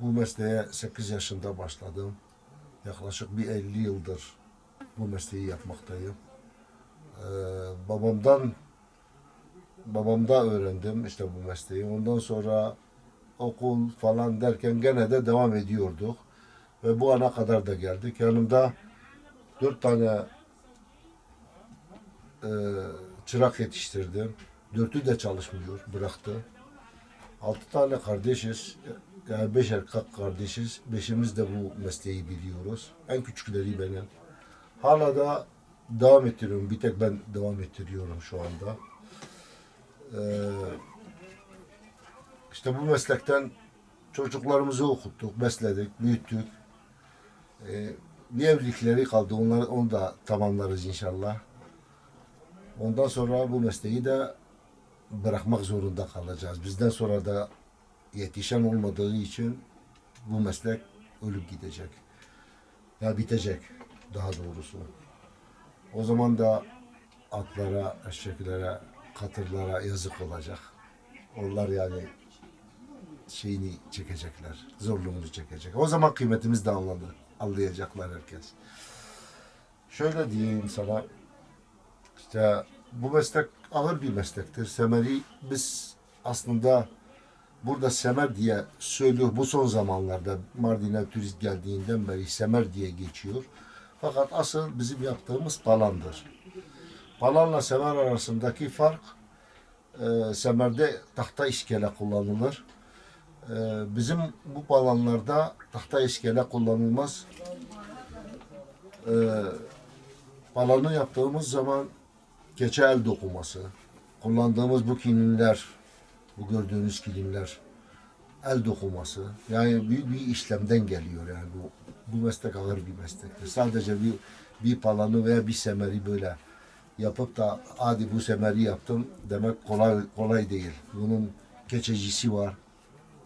Bu mesleğe 8 yaşında başladım. Yaklaşık bir 50 yıldır bu mesleği yapmaktayım. Ee, babamdan babamda öğrendim işte bu mesleği. Ondan sonra okul falan derken gene de devam ediyorduk. Ve bu ana kadar da geldik. Yanımda dört tane e, çırak yetiştirdim. Dörtü de çalışmıyor, bıraktı. Altı tane kardeşiz. Yani beş kardeşiz. Beşimiz de bu mesleği biliyoruz. En küçükleri benim. Hala da devam ettiriyorum. Bir tek ben devam ettiriyorum şu anda. Ee, işte bu meslekten çocuklarımızı okuttuk, besledik, büyüttük. Ee, bir evlilikleri kaldı. Onları, onu da tamamlarız inşallah. Ondan sonra bu mesleği de bırakmak zorunda kalacağız. Bizden sonra da yetişen olmadığı için bu meslek ölüp gidecek. Ya bitecek daha doğrusu. O zaman da atlara, eşeklere, katırlara yazık olacak. Onlar yani şeyini çekecekler, zorluğunu çekecek. O zaman kıymetimiz de anladı, anlayacaklar herkes. Şöyle diyeyim sana, işte bu meslek ağır bir meslektir. Semeri biz aslında burada semer diye söylüyor. Bu son zamanlarda Mardin'e turist geldiğinden beri semer diye geçiyor. Fakat asıl bizim yaptığımız palandır. Palanla semer arasındaki fark e, semerde tahta iskele kullanılır. E, bizim bu palanlarda tahta iskele kullanılmaz. E, palanı yaptığımız zaman keçe el dokuması, kullandığımız bu kilimler, bu gördüğünüz kilimler el dokuması. Yani büyük bir işlemden geliyor yani bu bu meslek ağır bir meslektir. Sadece bir bir palanı veya bir semeri böyle yapıp da hadi bu semeri yaptım demek kolay kolay değil. Bunun keçecisi var.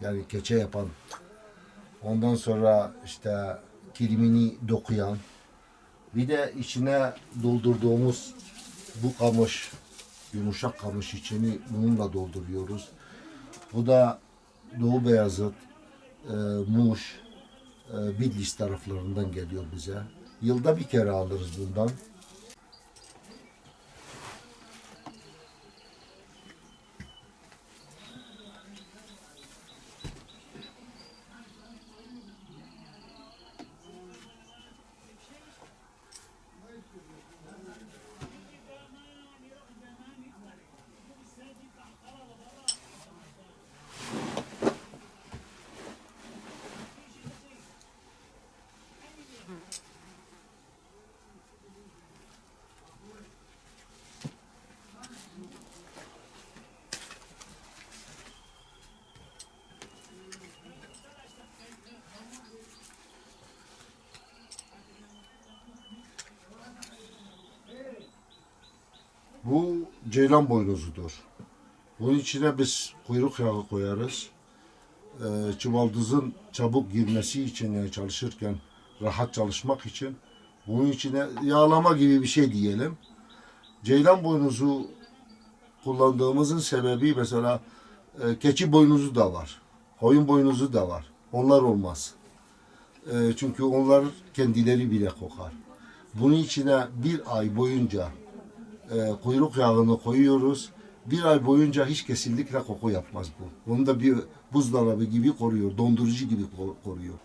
Yani keçe yapan. Ondan sonra işte kilimini dokuyan. Bir de içine doldurduğumuz bu kamış, yumuşak kamış içini bununla dolduruyoruz. Bu da Doğu Beyazıt, e, Muş, e, Bitlis taraflarından geliyor bize. Yılda bir kere alırız bundan. Bu ceylan boynuzudur. Bunun içine biz kuyruk yağı koyarız. Ee, çuvaldızın çabuk girmesi için yani çalışırken rahat çalışmak için bunun içine yağlama gibi bir şey diyelim. Ceylan boynuzu kullandığımızın sebebi mesela e, keçi boynuzu da var. Koyun boynuzu da var. Onlar olmaz. E, çünkü onlar kendileri bile kokar. Bunun içine bir ay boyunca e, kuyruk yağını koyuyoruz. Bir ay boyunca hiç kesinlikle koku yapmaz bu. Onu da bir buzdolabı gibi koruyor, dondurucu gibi ko- koruyor.